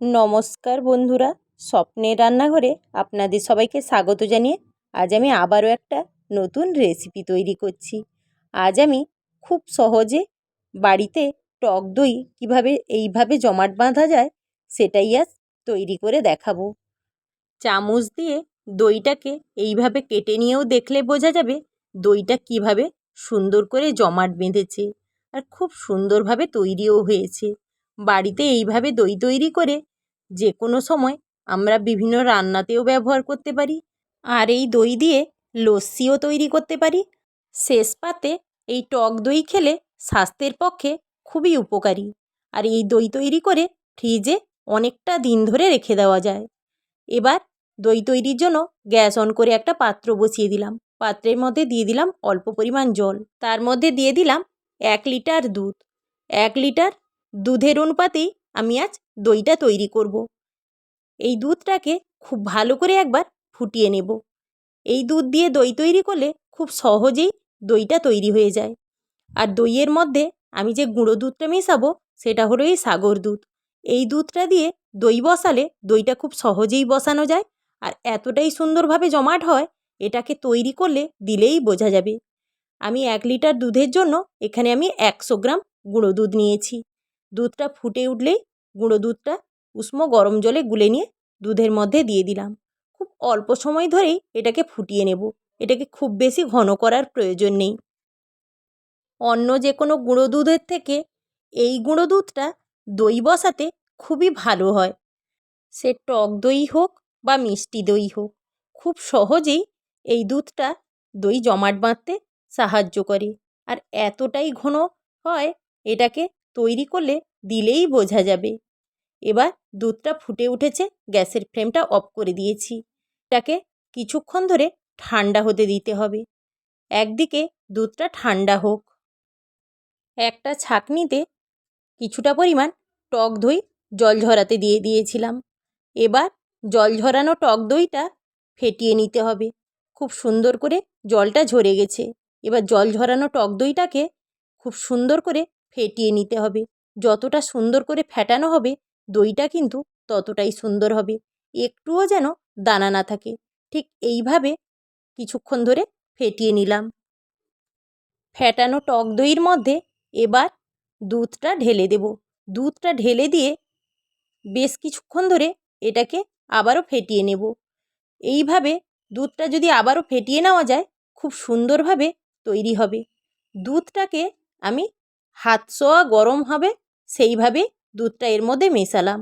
নমস্কার বন্ধুরা, স্বপ্নের রান্নাঘরে আপনাদের সবাইকে স্বাগত জানিয়ে আজ আমি আবারও একটা নতুন রেসিপি তৈরি করছি। আজ আমি খুব সহজে বাড়িতে টক দই কীভাবে, এইভাবে জমাট বাঁধা যায় সেটাই আজ তৈরি করে দেখাবো। চামচ দিয়ে দইটাকে এইভাবে কেটে নিয়েও দেখলে বোঝা যাবে দইটা কীভাবে সুন্দর করে জমাট বেঁধেছে আর খুব সুন্দরভাবে তৈরিও হয়েছে। বাড়িতে এইভাবে দই তৈরি করে যে কোনো সময় আমরা বিভিন্ন রান্নাতেও ব্যবহার করতে পারি। আর এই দই দিয়ে লস্যিও তৈরি করতে পারি। শেষ পাতে এই টক দই খেলে স্বাস্থ্যের পক্ষে খুবই উপকারী। আর এই দই তৈরি করে ফ্রিজে অনেকটা দিন ধরে রেখে দেওয়া যায়। এবার দই তৈরির জন্য গ্যাস অন করে একটা পাত্র বসিয়ে দিলাম। পাত্রের মধ্যে দিয়ে দিলাম অল্প পরিমাণ জল। তার মধ্যে দিয়ে দিলাম এক লিটার দুধ। এক লিটার দুধের অনুপাতেই আমি আজ দইটা তৈরি করব। এই দুধটাকে খুব ভালো করে একবার ফুটিয়ে নেব। এই দুধ দিয়ে দই তৈরি করলে খুব সহজেই দইটা তৈরি হয়ে যায়। আর দইয়ের মধ্যে আমি যে গুঁড়ো দুধটা মেশাবো, সেটা হলো এই সাগর দুধ। এই দুধটা দিয়ে দই বসালে দইটা খুব সহজেই বসানো যায় আর এতটাই সুন্দরভাবে জমাট হয়, এটাকে তৈরি করলে দিলেই বোঝা যাবে। আমি এক লিটার দুধের জন্য এখানে আমি একশো গ্রাম গুঁড়ো দুধ নিয়েছি। দুধটা ফুটে উঠলেই গুঁড়ো দুধটা উষ্ণ গরম জলে গুলে নিয়ে দুধের মধ্যে দিয়ে দিলাম। খুব অল্প সময় ধরেই এটাকে ফুটিয়ে নেব। এটাকে খুব বেশি ঘন করার প্রয়োজন নেই। অন্য যে কোনো গুঁড়ো দুধের থেকে এই গুঁড়ো দুধটা দই বসাতে খুবই ভালো হয়। সে টক দই হোক বা মিষ্টি দই হোক, খুব সহজেই এই দুধটা দই জমাট বাঁধতে সাহায্য করে। আর এতটাই ঘন হয় এটাকে তৈরি করলে দিলেই বোঝা যাবে। এবার দুধটা ফুটে উঠেছে, গ্যাসের ফ্লেমটা অফ করে দিয়েছি। এটাকে কিছুক্ষণ ধরে ঠান্ডা হতে দিতে হবে। একদিকে দুধটা ঠান্ডা হোক। একটা ছাঁকনিতে কিছুটা পরিমাণ টক দই জল ঝরাতে দিয়ে দিয়েছিলাম। এবার জল ঝরানো টক দইটা ফেটিয়ে নিতে হবে। খুব সুন্দর করে জলটা ঝরে গেছে। এবার জল ঝরানো টক দইটাকে খুব সুন্দর করে ফেটিয়ে নিতে হবে। যতটা সুন্দর করে ফেটানো হবে, দইটা কিন্তু ততটাই সুন্দর হবে। একটুও যেন দানা না থাকে। ঠিক এইভাবে কিছুক্ষণ ধরে ফেটিয়ে নিলাম। ফেটানো টক দইয়ের মধ্যে এবার দুধটা ঢেলে দেব। দুধটা ঢেলে দিয়ে বেশ কিছুক্ষণ ধরে এটাকে আবারও ফেটিয়ে নেব। এইভাবে দুধটা যদি আবারও ফেটিয়ে নেওয়া যায়, খুব সুন্দরভাবে তৈরি হবে। দুধটাকে আমি হাত ছোঁয়া গরম হবে, সেইভাবে দুধটা এর মধ্যে মেশালাম।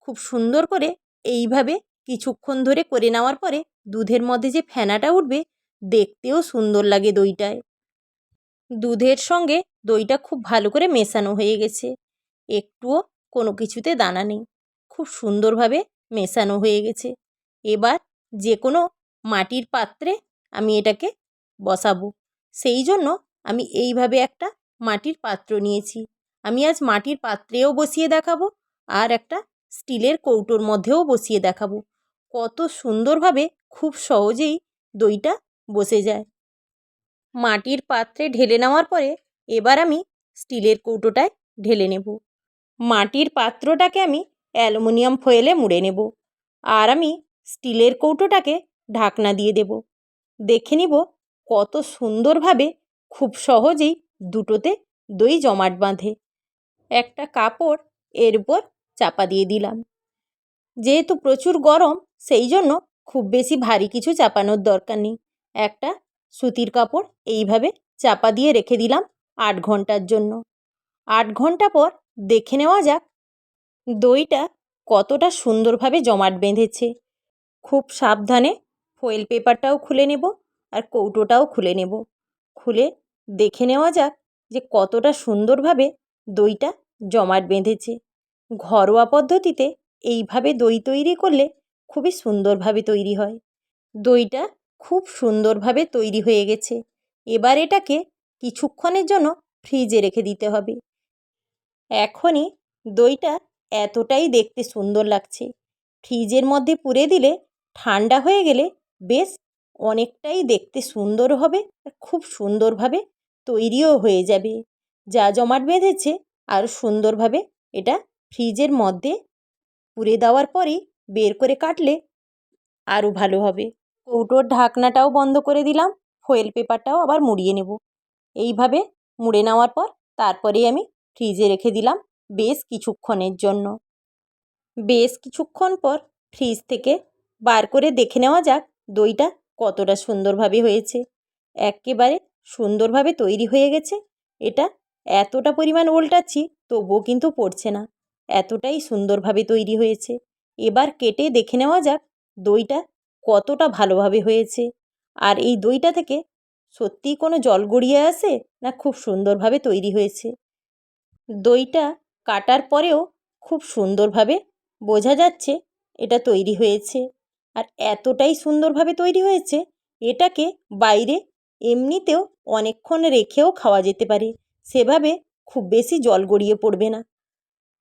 খুব সুন্দর করে এইভাবে কিছুক্ষণ ধরে করে নেওয়ার পরে দুধের মধ্যে যে ফেনাটা উঠবে, দেখতেও সুন্দর লাগে দইটায়। দুধের সঙ্গে দইটা খুব ভালো করে মেশানো হয়ে গেছে। একটুও কোনো কিছুতে দানা নেই। খুব সুন্দরভাবে মেশানো হয়ে গেছে। এবার যে কোনো মাটির পাত্রে আমি এটাকে বসাবো। সেই জন্য আমি এইভাবে একটা মাটির পাত্র নিয়েছি। আমি আজ মাটির পাত্রেও বসিয়ে দেখাবো আর একটা স্টিলের কৌটোর মধ্যেও বসিয়ে দেখাবো। কত সুন্দরভাবে খুব সহজেই দইটা বসে যায়। মাটির পাত্রে ঢেলে নেওয়ার পরে এবার আমি স্টিলের কৌটোটায় ঢেলে নেব। মাটির পাত্রটাকে আমি অ্যালুমিনিয়াম ফয়েলে মুড়ে নেব আর আমি স্টিলের কৌটোটাকে ঢাকনা দিয়ে দেব। দেখে নিব কত সুন্দরভাবে খুব সহজেই দুটোতে দই জমাট বাঁধে। একটা কাপড় এর উপর চাপা দিয়ে দিলাম। যেহেতু প্রচুর গরম, সেই জন্য খুব বেশি ভারী কিছু চাপানোর দরকার নেই। একটা সুতির কাপড় এইভাবে চাপা দিয়ে রেখে দিলাম আট ঘণ্টার জন্য। আট ঘণ্টা পর দেখে নেওয়া যাক দইটা কতটা সুন্দরভাবে জমাট বেঁধেছে। খুব সাবধানে ফয়েল পেপারটাও খুলে নেব আর কৌটোটাও খুলে নেব। খুলে দেখে নেওয়া যাক যে কতটা সুন্দরভাবে দইটা জমাট বেঁধেছে। ঘরোয়া পদ্ধতিতে এইভাবে দই তৈরি করলে খুবই সুন্দরভাবে তৈরি হয়। দইটা খুব সুন্দরভাবে তৈরি হয়ে গেছে। এবার এটাকে কিছুক্ষণের জন্য ফ্রিজে রেখে দিতে হবে। এখনই দইটা এতটাই দেখতে সুন্দর লাগছে। ফ্রিজের মধ্যে পুরে দিলে ঠান্ডা হয়ে গেলে বেশ অনেকটাই দেখতে সুন্দর হবে খুব সুন্দরভাবে তৈরিও হয়ে যাবে। যা জমাট বেঁধেছে আরও সুন্দরভাবে এটা ফ্রিজের মধ্যে পুড়ে দেওয়ার পরেই বের করে কাটলে আরও ভালো হবে। কৌটোর ঢাকনাটাও বন্ধ করে দিলাম ফয়েল পেপারটাও আবার মুড়িয়ে নেব। এইভাবে মুড়ে নেওয়ার পর তারপরেই আমি ফ্রিজে রেখে দিলাম বেশ কিছুক্ষণের জন্য। বেশ কিছুক্ষণ পর ফ্রিজ থেকে বার করে দেখে নেওয়া যাক দইটা কতটা সুন্দরভাবে হয়েছে। একেবারে সুন্দরভাবে তৈরি হয়ে গেছে। এটা এতটা পরিমাণ উল্টাচ্ছি তবুও কিন্তু পড়ছে না। এতটাই সুন্দরভাবে তৈরি হয়েছে। এবার কেটে দেখে নেওয়া যাক দইটা কতটা ভালোভাবে হয়েছে। আর এই দইটা থেকে সত্যিই কোনো জল গড়িয়ে আসে না খুব সুন্দরভাবে তৈরি হয়েছে। দইটা কাটার পরেও খুব সুন্দরভাবে বোঝা যাচ্ছে এটা তৈরি হয়েছে। আর এতটাই সুন্দরভাবে তৈরি হয়েছে, এটাকে বাইরে এমনিতেও অনেকক্ষণ রেখেও খাওয়া যেতে পারে। সেভাবে খুব বেশি জল গড়িয়ে পড়বে না।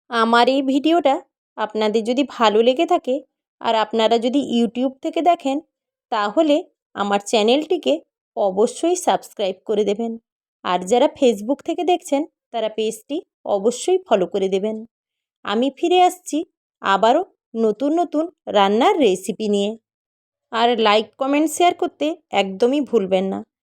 আমার এই ভিডিওটা আপনাদের যদি ভালো লেগে থাকে আর আপনারা যদি ইউটিউব থেকে দেখেন, তাহলে আমার চ্যানেলটিকে অবশ্যই সাবস্ক্রাইব করে দেবেন। আর যারা ফেসবুক থেকে দেখছেন, তারা পেজটি অবশ্যই ফলো করে দেবেন। আমি ফিরে আসছি আবারও নতুন নতুন রান্নার রেসিপি নিয়ে। আর লাইক, কমেন্ট, শেয়ার করতে একদমই ভুলবেন না।